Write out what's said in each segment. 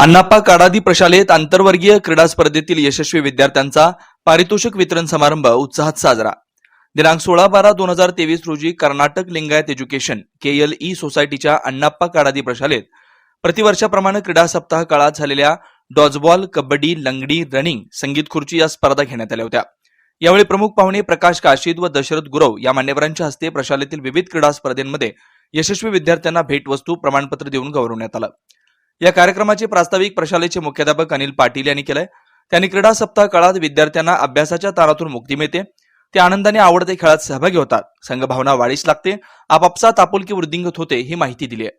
अण्णाप्पा काडादी प्रशालेत आंतरवर्गीय क्रीडा स्पर्धेतील यशस्वी विद्यार्थ्यांचा पारितोषिक वितरण समारंभ उत्साहात साजरा. दिनांक सोळा बारा दोन हजार तेवीस रोजी कर्नाटक लिंगायत एज्युकेशन केएलई सोसायटीच्या अण्णाप्पा काडादी प्रशालेत प्रतिवर्षाप्रमाणे क्रीडा सप्ताह काळात झालेल्या डॉजबॉल कबड्डी लंगडी रनिंग संगीत खुर्ची या स्पर्धा घेण्यात आल्या होत्या. यावेळी प्रमुख पाहुणे प्रकाश काशीद व दशरथ गुरव या मान्यवरांच्या हस्ते प्रशालेतील विविध क्रीडा स्पर्धेमध्ये यशस्वी विद्यार्थ्यांना भेटवस्तू प्रमाणपत्र देऊन गौरवण्यात आलं. या कार्यक्रमाचे प्रास्ताविक प्रशालेचे मुख्याध्यापक अनिल पाटील यांनी केलंय. त्यांनी क्रीडा सप्ताह काळात विद्यार्थ्यांना अभ्यासाच्या ताणातून मुक्ती मिळते. ते आनंदाने आवडते खेळात सहभागी होतात. संघभावना वाढीस लागते. आपापसात आपुलकी वृद्धिंगत होते ही माहिती दिली आहे.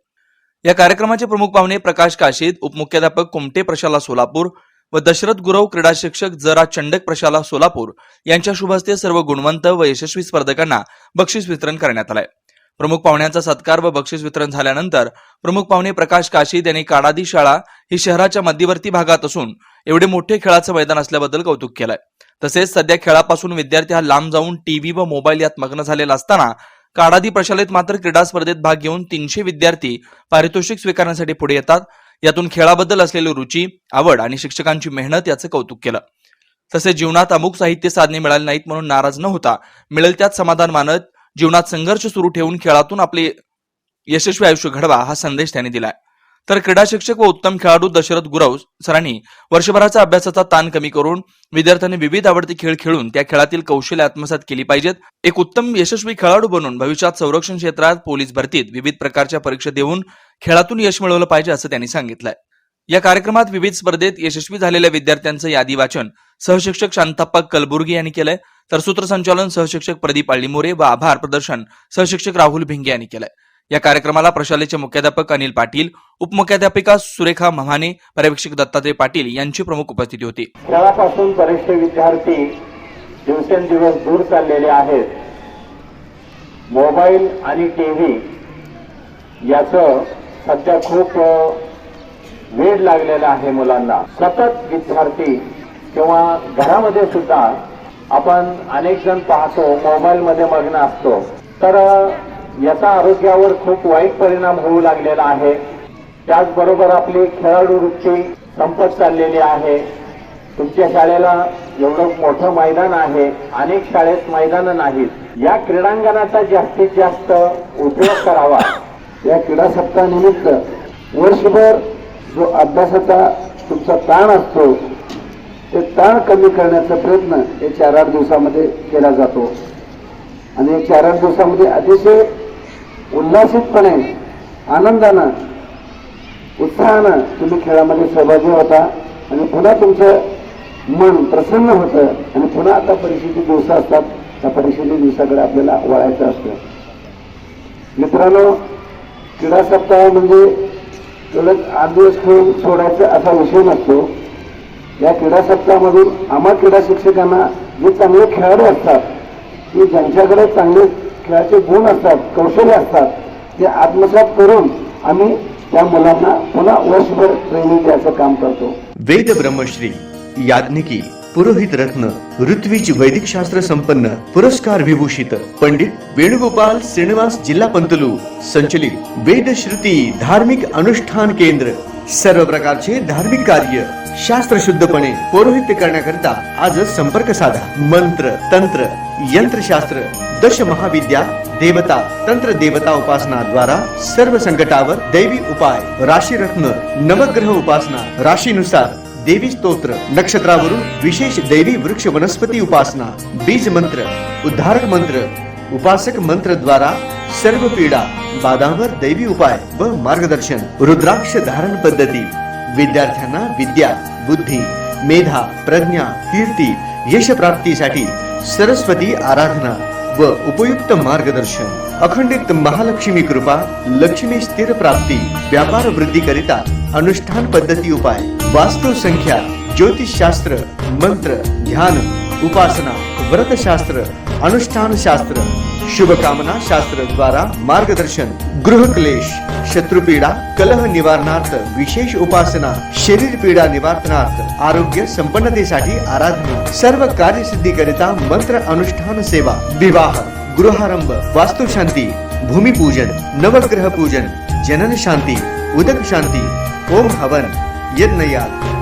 या कार्यक्रमाचे प्रमुख पाहुणे प्रकाश काशीद उपमुख्याध्यापक कुमटे प्रशाला सोलापूर व दशरथ गुरव क्रीडा शिक्षक जरा चंडक प्रशाला सोलापूर यांच्या शुभ हस्ते सर्व गुणवंत व यशस्वी स्पर्धकांना बक्षीस वितरण करण्यात आलंय. प्रमुख पाहुण्यांचा सत्कार व बक्षीस वितरण झाल्यानंतर प्रमुख पाहुणे प्रकाश काशीद यांनी काडादी शाळा ही शहराच्या मध्यवर्ती भागात असून एवढे मोठे खेळाचं मैदान असल्याबद्दल कौतुक केलंय. तसेच सध्या खेळापासून विद्यार्थी हा लांब जाऊन टीव्ही व मोबाईल यात मग्न झालेला असताना काडादी प्रशालेत मात्र क्रीडा स्पर्धेत भाग घेऊन तीनशे विद्यार्थी पारितोषिक स्वीकारण्यासाठी पुढे येतात. यातून खेळाबद्दल असलेली रुची आवड आणि शिक्षकांची मेहनत याचं कौतुक केलं. तसेच जीवनात अमुक साहित्य साधने मिळाली नाहीत म्हणून नाराज न होता मिळेल त्यात समाधान मानत जीवनात संघर्ष सुरू ठेवून खेळातून आपले यशस्वी आयुष्य घडवा हा संदेश त्यांनी दिलाय. तर क्रीडा शिक्षक व उत्तम खेळाडू दशरथ गुरव सरांनी वर्षभराचा अभ्यासाचा ताण कमी करून विद्यार्थ्यांनी विविध आवडते खेळ खेळून त्या खेळातील कौशल्य आत्मसात केली पाहिजेत. एक उत्तम यशस्वी खेळाडू बनून भविष्यात संरक्षण क्षेत्रात पोलीस भरतीत विविध प्रकारच्या परीक्षा देऊन खेळातून यश मिळवलं पाहिजे असं त्यांनी सांगितलंय. या कार्यक्रमात विविध स्पर्धेत यशस्वी झालेल्या विद्यार्थ्यांचं यादी वाचन सहशिक्षक शांताप्पा कलबुर्गी यांनी केलंय. तर सूत्रसंचालन सहशिक्षक प्रदीप आळीमोरे व आभार प्रदर्शन सहशिक्षक राहुल भिंगे यांनी केलंय. या कार्यक्रमाला प्रशालेचे मुख्याध्यापक अनिल पाटील उपमुख्याध्यापिका सुरेखा महाने पर्यवेक्षक दत्तात्रय पाटील यांची प्रमुख उपस्थिती होती. खेळापासून बरेचसे विद्यार्थी दिवसेंदिवस दूर चाललेले आहेत. मोबाईल आणि टीव्ही याच याचं सध्या खूप वेळ वेड लागलेलं आहे मुलांना. सतत विद्यार्थी किंवा घरामध्ये सुद्धा आपण अनेक जण पाहतो मोबाईलमध्ये मग्न असतो. तर याचा आरोग्यावर खूप वाईट परिणाम होऊ लागलेला आहे. त्याचबरोबर आपली खेळाडू वृत्ती संपत चाललेली आहे. तुमच्या शाळेला एवढं मोठं मैदान आहे अनेक शाळेत मैदानं नाहीत. या क्रीडांगणाचा जास्तीत जास्त उपयोग करावा. या क्रीडा सप्ताहानिमित्त वर्षभर जो अभ्यासाचा तुमचा ताण असतो ते ताण कमी करण्याचा प्रयत्न हे चार आठ दिवसामध्ये केला जातो. आणि चार आठ दिवसामध्ये अतिशय उल्हासितपणे आनंदानं उत्साहानं तुम्ही खेळामध्ये सहभागी होता आणि पुन्हा तुमचं मन प्रसन्न होतं आणि पुन्हा आता परिस्थिती दिवस असतात. त्या परीक्षेच्या दिवसाकडे आपल्याला वळायचं असतं. मित्रांनो क्रीडा सप्ताह म्हणजे केवळ आठ दिवस खेळून सोडायचा असा विषय नसतो. या क्रीडा सप्ताहामधून आम्हा क्रीडा शिक्षकांना जे चांगले खेळाडू असतात की ज्यांच्याकडे चांगले खेळाचे गुण असतात कौशल्य असतात ते आत्मसात करून आम्ही त्या मुलांना पुन्हा वर्षभर ट्रेनिंग द्यायचं काम करतो. वेद ब्रह्मश्री याज्ञिकी पुरोहित रत्न ऋत्विज वैदिक शास्त्र संपन्न पुरस्कार विभूषित पंडित वेणुगोपाल श्रीनिवास जिल्हा पंतलू संचलित वेद श्रुती धार्मिक अनुष्ठान केंद्र सर्व प्रकारचे धार्मिक कार्य शास्त्रशुद्धपणे पौरोहित्य करण्याकरिता आजच संपर्क साधा. मंत्र तंत्र यंत्रशास्त्र दश महाविद्या देवता तंत्र देवता उपासना द्वारा सर्व संकटावर दैवी उपाय राशी रत्न नवग्रह उपासना राशीनुसार देवी स्तोत्र नक्षत्रावरून विशेष दैवी वृक्ष वनस्पती उपासना बीज मंत्र उद्धारक मंत्र उपासक मंत्र द्वारा सर्व पीडा बाधावर दैवी उपाय व मार्गदर्शन रुद्राक्ष धारण पद्धती विद्यार्थ्यांना विद्या बुद्धी मेधा प्रज्ञा कीर्ती यश प्राप्तीसाठी सरस्वती आराधना व उपयुक्त मार्गदर्शन. अखंडित महालक्ष्मी कृपा लक्ष्मी स्थिर प्राप्ती व्यापार वृद्धी करिता अनुष्ठान पद्धती उपाय वास्तु संख्या ज्योतिष शास्त्र मंत्र ध्यान उपासना व्रतशास्त्र अनुष्ठान शास्त्र शुभकामना शास्त्र द्वारा मार्गदर्शन. गृह क्लेश शत्रुपीडा कलह निवारणार्थ विशेष उपासना शरीर पीडा निवारणार्थ आरोग्य संपन्नतेसाठी आराधना सर्व कार्यसिद्धी करिता मंत्र अनुष्ठान सेवा विवाह गृहारंभ वास्तुशांती भूमिपूजन नवग्रह पूजन जनन शांती उदक शांती ओम हवन यज्ञयाग